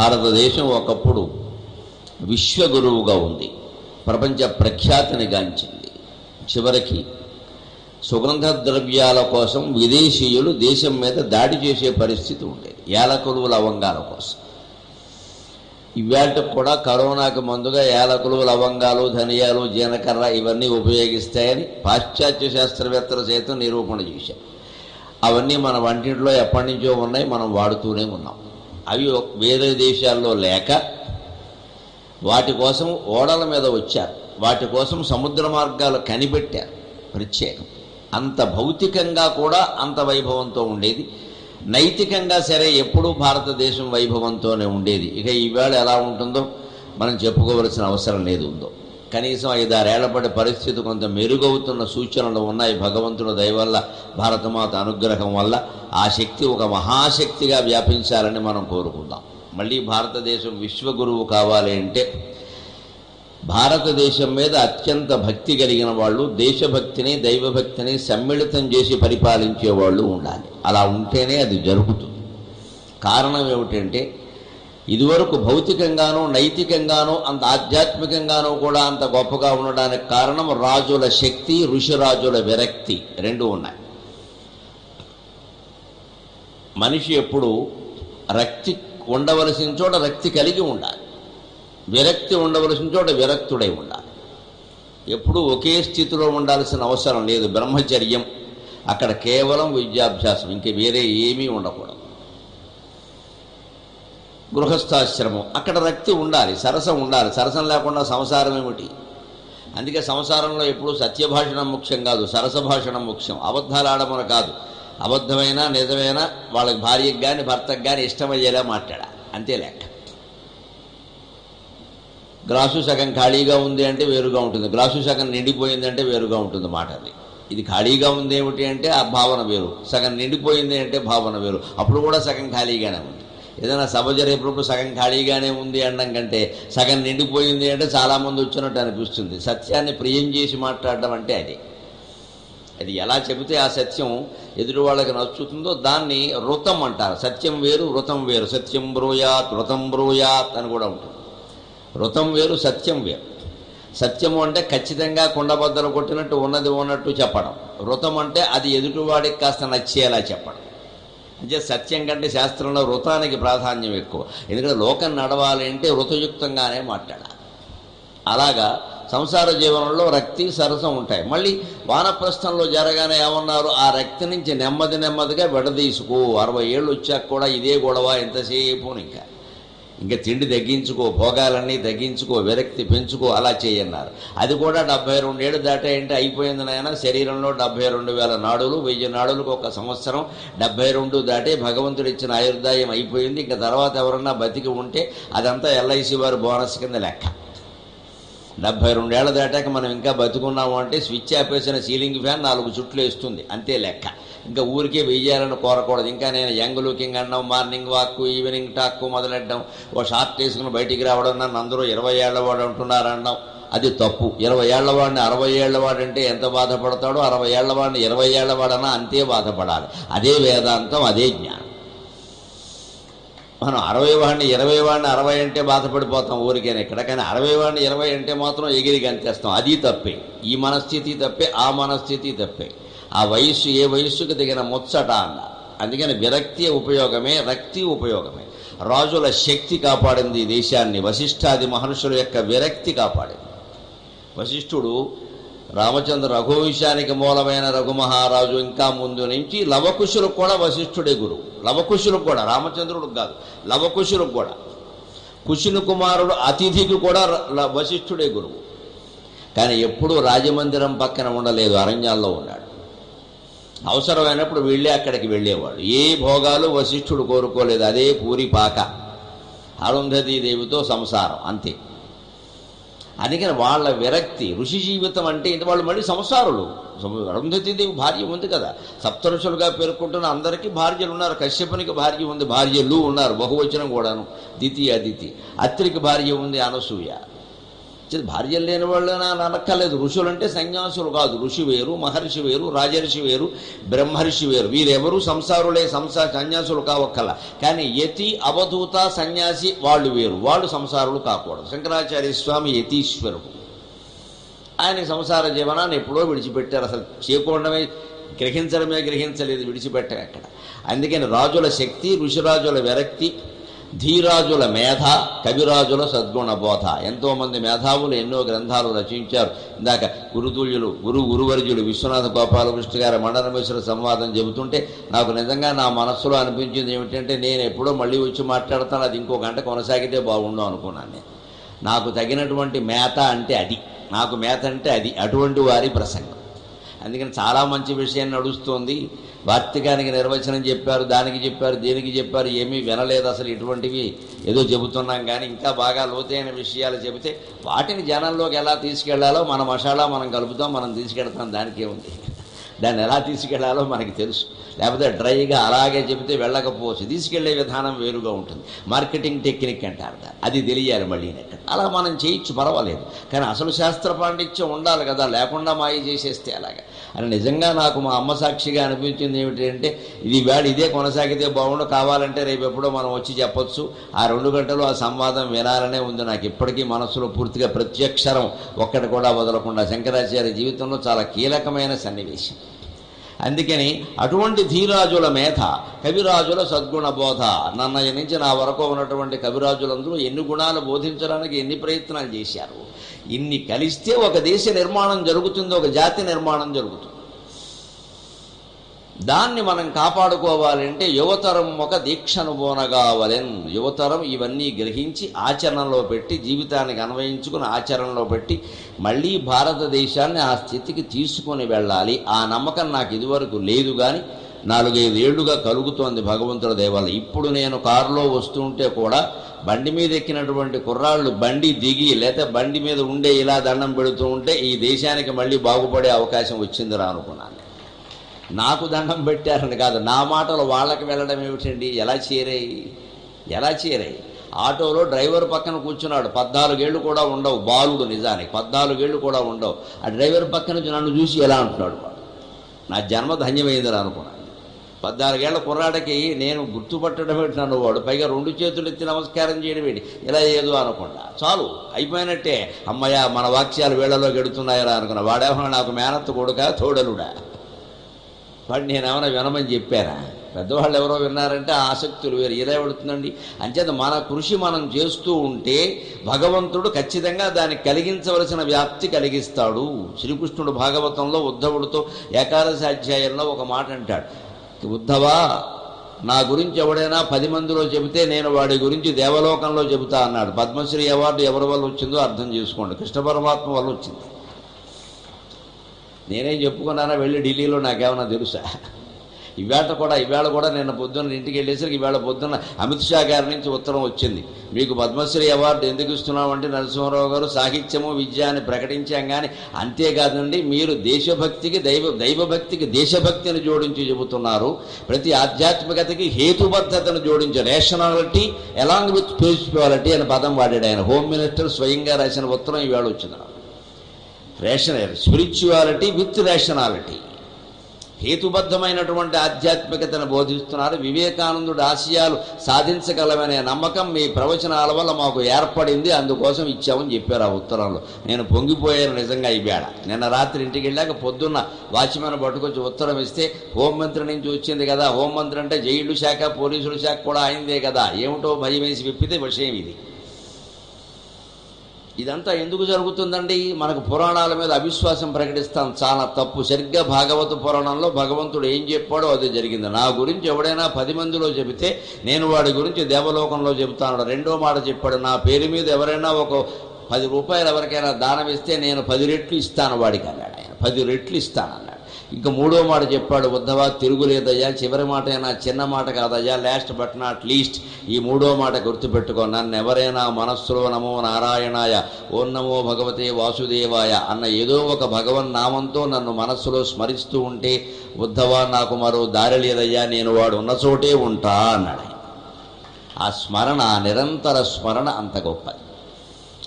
భారతదేశం ఒకప్పుడు విశ్వగురువుగా ఉంది. ప్రపంచ ప్రఖ్యాతిని గాంచింది. చివరికి సుగంధ ద్రవ్యాల కోసం విదేశీయులు దేశం మీద దాడి చేసే పరిస్థితి ఉండేది. యాలకులు లవంగాల కోసం. ఇవాళ కూడా కరోనాకి ముందుగా యాలకులు లవంగాలు ధనియాలు జీలకర్ర ఇవన్నీ ఉపయోగిస్తాయని పాశ్చాత్య శాస్త్రవేత్తల సైతం నిరూపణ చేశారు. అవన్నీ మన వంటింట్లో ఎప్పటి నుంచో ఉన్నాయి. మనం వాడుతూనే ఉన్నాం. అవి వేరే దేశాల్లో లేక వాటి కోసం ఓడల మీద వచ్చారు. వాటి కోసం సముద్ర మార్గాలు కనిపెట్టారు. ప్రత్యేకం. అంత భౌతికంగా కూడా అంత వైభవంతో ఉండేది. నైతికంగా సరే ఎప్పుడూ భారతదేశం వైభవంతోనే ఉండేది. ఇక ఈవేళ ఎలా ఉంటుందో మనం చెప్పుకోవలసిన అవసరం లేదు ఉందో. కనీసం ఐదారేళ్ళ పడి పరిస్థితి కొంత మెరుగవుతున్న సూచనలు ఉన్నాయి భగవంతుడు దయవల్ల భారతమాత అనుగ్రహం వల్ల. ఆ శక్తి ఒక మహాశక్తిగా వ్యాపించాలని మనం కోరుకుందాం. మళ్ళీ భారతదేశం విశ్వగురువు కావాలి అంటే భారతదేశం మీద అత్యంత భక్తి కలిగిన వాళ్ళు దేశభక్తిని దైవభక్తిని సమ్మిళితం చేసి పరిపాలించే వాళ్ళు ఉండాలి. అలా ఉంటేనే అది జరుగుతుంది. కారణం ఏమిటంటే ఇదివరకు భౌతికంగానూ నైతికంగానూ అంత ఆధ్యాత్మికంగానూ కూడా అంత గొప్పగా ఉండడానికి కారణం రాజుల శక్తి ఋషిరాజుల విరక్తి. రెండు ఉన్నాయి. మనిషి ఎప్పుడు రక్తి ఉండవలసిన చోట రక్తి కలిగి ఉండాలి. విరక్తి ఉండవలసిన చోట విరక్తుడై ఉండాలి. ఎప్పుడూ ఒకే స్థితిలో ఉండాల్సిన అవసరం లేదు. బ్రహ్మచర్యం. అక్కడ కేవలం విద్యాభ్యాసం. ఇంక వేరే ఏమీ ఉండకూడదు. గృహస్థాశ్రమం. అక్కడ రక్తి ఉండాలి సరసం ఉండాలి. సరసం లేకుండా సంసారం ఏమిటి? అందుకే సంసారంలో ఎప్పుడు సత్యభాషణం ముఖ్యం కాదు సరస భాషణం ముఖ్యం. అబద్ధాలు ఆడమని కాదు. అబద్ధమైనా నిజమైనా వాళ్ళకి భార్యకు కానీ భర్తకు కానీ ఇష్టమయ్యేలా మాట్లాడాలి. అంతే లెక్క. గ్లాసు సగం ఖాళీగా ఉంది అంటే వేరుగా ఉంటుంది. గ్లాసు సగం నిండిపోయింది అంటే వేరుగా ఉంటుంది మాట అది. ఇది ఖాళీగా ఉంది ఏమిటి అంటే ఆ భావన వేరు. సగం నిండిపోయింది అంటే భావన వేరు. అప్పుడు కూడా సగం ఖాళీగానే ఉంది. ఏదైనా సభ జరిగేటప్పుడు సగం ఖాళీగానే ఉంది అనడం కంటే సగం నిండిపోయింది అంటే చాలామంది వచ్చినట్టు అనిపిస్తుంది. సత్యాన్ని ప్రియం చేసి మాట్లాడడం అంటే అది. అది ఎలా చెబితే ఆ సత్యం ఎదురు వాళ్ళకి నచ్చుతుందో దాన్ని వృతం అంటారు. సత్యం వేరు వృతం వేరు. సత్యం బ్రూయాత్ వృతం బ్రూయాత్ అని కూడా ఉంటుంది. వృతం వేరు సత్యం వేరు. సత్యము అంటే ఖచ్చితంగా కుండబద్దలు కొట్టినట్టు ఉన్నది ఉన్నట్టు చెప్పడం. వృతం అంటే అది ఎదుటివాడికి కాస్త నచ్చేలా చెప్పడం. అంటే సత్యం కంటే శాస్త్రంలో వృతానికి ప్రాధాన్యం ఎక్కువ. ఎందుకంటే లోకం నడవాలి అంటే ఋతయుక్తంగానే మాట్లాడాలి. అలాగా సంసార జీవనంలో రక్తి సరసం ఉంటాయి. మళ్ళీ వానప్రస్థంలో జరగానే ఏమన్నారు? ఆ రక్తి నుంచి నెమ్మది నెమ్మదిగా విడదీసుకో. అరవై ఏళ్ళు వచ్చాక కూడా ఇదే గొడవ ఎంతసేపు ఇంకా. ఇంకా తిండి తగ్గించుకో భోగాలన్నీ తగ్గించుకో విరక్తి పెంచుకో అలా చేయన్నారు. అది కూడా డెబ్బై రెండేళ్ళు దాటాయంటే అయిపోయింది నాయన. శరీరంలో డెబ్బై రెండు వేల నాడులు వెయ్యి నాడులకు ఒక సంవత్సరం. డెబ్బై రెండు దాటే భగవంతుడు ఇచ్చిన ఆయుర్దాయం అయిపోయింది. ఇంకా తర్వాత ఎవరన్నా బతికి ఉంటే అదంతా ఎల్ఐసి వారు బోనస్ కింద లెక్క. డెబ్బై రెండేళ్ళ దాటాక మనం ఇంకా బతుకున్నాము అంటే స్విచ్ ఆపేసిన సీలింగ్ ఫ్యాన్ నాలుగు చుట్లు వేస్తుంది. అంతే లెక్క. ఇంకా ఊరికే వెయ్యాలని కోరకూడదు. ఇంకా నేను యంగ్ లుకింగ్ అనడం మార్నింగ్ వాక్ ఈవినింగ్ టాక్ మొదలెట్టడం ఓ షార్ట్ వేసుకుని బయటికి రావడం నన్ను అందరూ ఇరవై ఏళ్ళ వాడు అంటున్నారు అనడం అది తప్పు. ఇరవై ఏళ్ళవాడిని అరవై ఏళ్ళవాడు అంటే ఎంత బాధపడతాడో అరవై ఏళ్ళవాడిని ఇరవై ఏళ్ళవాడన్నా అంతే బాధపడాలి. అదే వేదాంతం అదే జ్ఞానం. మనం అరవై వాడిని ఇరవై వాడిని అరవై అంటే బాధపడిపోతాం ఊరికైనా ఇక్కడ కానీ అరవై వాడిని ఇరవై అంటే మాత్రం ఎగిరి గంతేస్తాం. అది తప్పే. ఈ మనస్థితి తప్పే ఆ మనస్థితి తప్పే. ఆ వయస్సు ఏ వయస్సుకు దిగిన ముచ్చట అన్న. అందుకని విరక్తి ఉపయోగమే రక్తి ఉపయోగమే. రాజుల శక్తి కాపాడింది ఈ దేశాన్ని వశిష్ఠాది మహర్షుల యొక్క విరక్తి కాపాడింది. వశిష్ఠుడు రామచంద్ర రఘువంశానికి మూలమైన రఘుమహారాజు ఇంకా ముందు నుంచి లవకుశులకు కూడా వశిష్ఠుడే గురువు. లవకుశులకు కూడా రామచంద్రుడు కాదు లవకుశులకు కూడా. కుశుని కుమారుడు అతిథికి కూడా ల- వశిష్ఠుడే గురువు. కానీ ఎప్పుడూ రాజమందిరం పక్కన ఉండలేదు అరణ్యాల్లో ఉన్నాడు. అవసరమైనప్పుడు వెళ్ళి అక్కడికి వెళ్ళేవాడు ఏ భోగాలు వశిష్ఠుడు కోరుకోలేదు. అదే పూరి పాక. అరుంధతీదేవితో సంసారం అంతే. అందుకని వాళ్ళ విరక్తి ఋషి జీవితం అంటే ఇది వాళ్ళు మళ్ళీ సంసారులు. అరుంధతీదేవి భార్య ఉంది కదా. సప్తరుషులుగా పేర్కొంటున్న అందరికీ భార్యలు ఉన్నారు. కశ్యపునికి భార్య ఉంది భార్యలు ఉన్నారు బహువచనం కూడాను. దితి అదితి. అత్రికి భార్య ఉంది అనసూయ. భార్యలు లేని వాళ్ళు అనక్కర్లేదు ఋషులు అంటే సన్యాసులు కాదు. ఋషి వేరు మహర్షి వేరు రాజర్షి వేరు బ్రహ్మర్షి వేరు. వీరెవరు సంసారులే సంసా సన్యాసులు కావక్కల. కానీ యతి అవధూత సన్యాసి వాళ్ళు వేరు. వాళ్ళు సంసారులు కాకూడదు. శంకరాచార్య స్వామి యతీశ్వరుడు. ఆయన సంసార జీవనాన్ని ఎప్పుడో విడిచిపెట్టారు. అసలు చేయకూడమే గ్రహించడమే గ్రహించలేదు విడిచిపెట్టారు అక్కడ. అందుకని రాజుల శక్తి ఋషిరాజుల విరక్తి ధీరాజుల మేధ కవిరాజుల సద్గుణబోధ. ఎంతోమంది మేధావులు ఎన్నో గ్రంథాలు రచించారు. ఇందాక గురుతుల్యులు గురు గురువర్జులు విశ్వనాథ గోపాలకృష్ణ గారి మండలమేశ్వర సంవాదం చెబుతుంటే నాకు నిజంగా నా మనస్సులో అనిపించింది ఏమిటంటే నేను ఎప్పుడో మళ్ళీ వచ్చి మాట్లాడతాను అది ఇంకో గంట కొనసాగితే బాగుండు అనుకున్నాను నేను. నాకు తగినటువంటి మేత అంటే అది. నాకు మేత అంటే అది. అటువంటి వారి ప్రసంగం. అందుకని చాలా మంచి విషయం నడుస్తోంది. వార్తికానికి నిర్వచనం చెప్పారు దానికి చెప్పారు దేనికి చెప్పారు ఏమీ వినలేదు అసలు ఇటువంటివి ఏదో చెబుతున్నాం కానీ ఇంకా బాగా లోతైన విషయాలు చెబితే వాటిని జనంలోకి ఎలా తీసుకెళ్ళాలో మన మసాలా మనం కలుపుతాం మనం తీసుకెళ్తాం దానికే ఉంది. దాన్ని ఎలా తీసుకెళ్ళాలో మనకి తెలుసు. లేకపోతే డ్రైగా అలాగే చెబితే వెళ్ళకపోవచ్చు. తీసుకెళ్ళే విధానం వేరుగా ఉంటుంది. మార్కెటింగ్ టెక్నిక్ అంటారు అది తెలియాలి మళ్ళీ ఎక్కడ. అలా మనం చేయొచ్చు పర్వాలేదు. కానీ అసలు శాస్త్ర పాండిత్యం ఉండాలి కదా. లేకుండా మాయ చేసేస్తే అలాగా. అని నిజంగా నాకు మా అమ్మ సాక్షిగా అనిపించింది ఏమిటంటే ఇది వేళ ఇదే కొనసాగితే బాగుండు కావాలంటే రేపు ఎప్పుడో మనం వచ్చి చెప్పొచ్చు. ఆ రెండు గంటలు ఆ సంవాదం వినాలనే ఉంది నాకు ఇప్పటికీ మనసులో పూర్తిగా ప్రత్యక్షరం ఒక్కటి కూడా వదలకుండా శంకరాచార్య జీవితంలో చాలా కీలకమైన సన్నివేశం. అందుకని అటువంటి ధీరాజుల మేధ కవిరాజుల సద్గుణ బోధ నన్నయ్య నుంచి నా వరకు ఉన్నటువంటి కవిరాజులందరూ ఎన్ని గుణాలు బోధించడానికి ఎన్ని ప్రయత్నాలు చేశారు. ఇన్ని కలిస్తే ఒక దేశ నిర్మాణం జరుగుతుంది ఒక జాతి నిర్మాణం జరుగుతుంది. దాన్ని మనం కాపాడుకోవాలంటే యువతరం ఒక దీక్షను బోనగావలెన్ యువతరం ఇవన్నీ గ్రహించి ఆచరణలో పెట్టి జీవితానికి అన్వయించుకుని ఆచరణలో పెట్టి మళ్ళీ భారతదేశాన్ని ఆ స్థితికి తీసుకొని వెళ్ళాలి. ఆ నమ్మకం నాకు ఇదివరకు లేదు కానీ నాలుగైదు ఏళ్ళుగా కలుగుతోంది భగవంతుడి దేవాలయం. ఇప్పుడు నేను కారులో వస్తుంటే కూడా బండి మీద ఎక్కినటువంటి కుర్రాళ్ళు బండి దిగి లేకపోతే బండి మీద ఉండే ఇలా దండం పెడుతూ ఉంటే ఈ దేశానికి మళ్ళీ బాగుపడే అవకాశం వచ్చిందిరా అనుకున్నాను. నాకు దండం పెట్టారని కాదు నా మాటలు వాళ్ళకి వెళ్ళడం ఏమిటండి? ఎలా చేరాయి? ఎలా చేరాయి? ఆటోలో డ్రైవర్ పక్కన కూర్చున్నాడు. పద్నాలుగేళ్ళు కూడా ఉండవు. బాలుడు నిజానికి పద్నాలుగేళ్ళు కూడా ఉండవు. ఆ డ్రైవర్ పక్కన నుంచి నన్ను చూసి ఎలా అంటున్నాడు వాడు? నా జన్మ ధన్యమైందని అనుకున్నాను పద్నాలుగేళ్ళ కుర్రాడికి నేను గుర్తుపట్టడం ఏంటి వాడు? పైగా రెండు చేతులు ఎత్తి నమస్కారం చేయడం ఏంటి? ఇలా ఏదో అనుకున్నా. చాలు అయిపోయినట్టే. అమ్మయ్య మన వాక్యాలు వేళలో గెడుతున్నాయరా అనుకున్నా. వాడేమో నాకు మేనత్త కొడుక తోడలుడా? వాడు నేనేమైనా వినమని చెప్పారా పెద్దవాళ్ళు ఎవరో విన్నారంటే ఆసక్తులు వేరు. ఇలా పడుతుందండి అంచేత మన కృషి మనం చేస్తూ ఉంటే భగవంతుడు ఖచ్చితంగా దాన్ని కలిగించవలసిన వ్యాప్తి కలిగిస్తాడు. శ్రీకృష్ణుడు భాగవతంలో ఉద్ధవుడితో ఏకాదశి అధ్యాయంలో ఒక మాట అంటాడు. ఉద్ధవా నా గురించి ఎవడైనా పది మందిలో చెబితే నేను వాడి గురించి దేవలోకంలో చెబుతా అన్నాడు. పద్మశ్రీ అవార్డు ఎవరి వల్ల వచ్చిందో అర్థం చేసుకోండి. కృష్ణ పరమాత్మ వల్ల వచ్చింది. నేనేం చెప్పుకున్నానా? వెళ్ళి ఢిల్లీలో నాకేమన్నా తెలుసా? ఇవాళ కూడా ఇవాళ కూడా నిన్న పొద్దున్న ఇంటికి వెళ్ళేసరికి ఇవాళ పొద్దున్న అమిత్ షా గారి నుంచి ఉత్తరం వచ్చింది. మీకు పద్మశ్రీ అవార్డు ఎందుకు ఇస్తున్నామంటే నరసింహారావు గారు సాహిత్యము విద్య అని ప్రకటించాం కానీ అంతేకాదండి మీరు దేశభక్తికి దైవ దైవభక్తికి దేశభక్తిని జోడించి చెబుతున్నారు. ప్రతి ఆధ్యాత్మికతకి హేతుబద్ధతను జోడించి రేషనాలిటీ ఎలాంగ్ విత్ స్పిరిచువాలిటీ అనే పదం వాడాడు ఆయన. హోమ్ మినిస్టర్ స్వయంగా రాసిన ఉత్తరం ఈవేళ వచ్చింది నాకు రేషన్ స్పిరిచువాలిటీ విత్ రేషనాలిటీ. హేతుబద్ధమైనటువంటి ఆధ్యాత్మికతను బోధిస్తున్నారు. వివేకానందుడు ఆశయాలు సాధించగలమనే నమ్మకం మీ ప్రవచనాల వల్ల మాకు ఏర్పడింది. అందుకోసం ఇచ్చామని చెప్పారు ఆ ఉత్తరంలో. నేను పొంగిపోయాను నిజంగా ఈ బేడ. నిన్న రాత్రి ఇంటికి వెళ్ళాక పొద్దున్న వాచ్మెన్ పట్టుకొచ్చి ఉత్తరం ఇస్తే హోంమంత్రి నుంచి వచ్చింది కదా హోంమంత్రి అంటే జైలు శాఖ పోలీసుల శాఖ కూడా అయిందే కదా. ఏమిటో భయం వేసి విప్పితే విషయం ఇది. ఇదంతా ఎందుకు జరుగుతుందండి? మనకు పురాణాల మీద అవిశ్వాసం ప్రకటిస్తాం. చాలా తప్పు. సరిగ్గా భాగవత పురాణంలో భగవంతుడు ఏం చెప్పాడో అది జరిగింది. నా గురించి ఎవడైనా పది మందిలో చెబితే నేను వాడి గురించి దేవలోకంలో చెబుతాను రెండో మాట చెప్పాడు. నా పేరు మీద ఎవరైనా ఒక పది రూపాయలు ఎవరికైనా దానం ఇస్తే నేను పది రెట్లు ఇస్తాను వాడికి అన్నాడు ఆయన. పది రెట్లు ఇస్తాను అన్నాడు ఇంకా మూడో మాట చెప్పాడు ఉద్ధవా తిరుగులేదయ్యా చివరి మాట అయినా చిన్న మాట కాదయ్యా లాస్ట్ బట్ నాట్ లీస్ట్ ఈ మూడో మాట గుర్తుపెట్టుకో నన్ను ఎవరైనా మనస్సులో నమో నారాయణాయ ఓం నమో భగవతే వాసుదేవాయ అన్న ఏదో ఒక భగవన్ నామంతో నన్ను మనస్సులో స్మరిస్తూ ఉంటే ఉద్ధవా నాకు మరో దారి లేదయ్యా నేను వాడు ఉన్న చోటే ఉంటా అన్నాడు. ఆ స్మరణ ఆ నిరంతర స్మరణ అంత గొప్పది.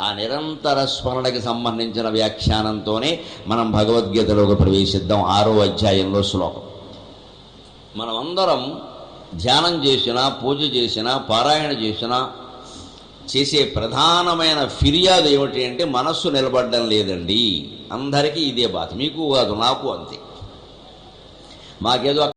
ఆ నిరంతర స్మరణకి సంబంధించిన వ్యాఖ్యానంతోనే మనం భగవద్గీతలోకి ప్రవేశిద్దాం ఆరో అధ్యాయంలో శ్లోకం. మనమందరం ధ్యానం చేసినా పూజ చేసినా పారాయణ చేసినా చేసే ప్రధానమైన ఫిర్యాదు ఏమిటి అంటే మనస్సు నిలబడడం లేదండి. అందరికీ ఇదే బాధ. మీకు కాదు నాకు అంతే. మాకేదో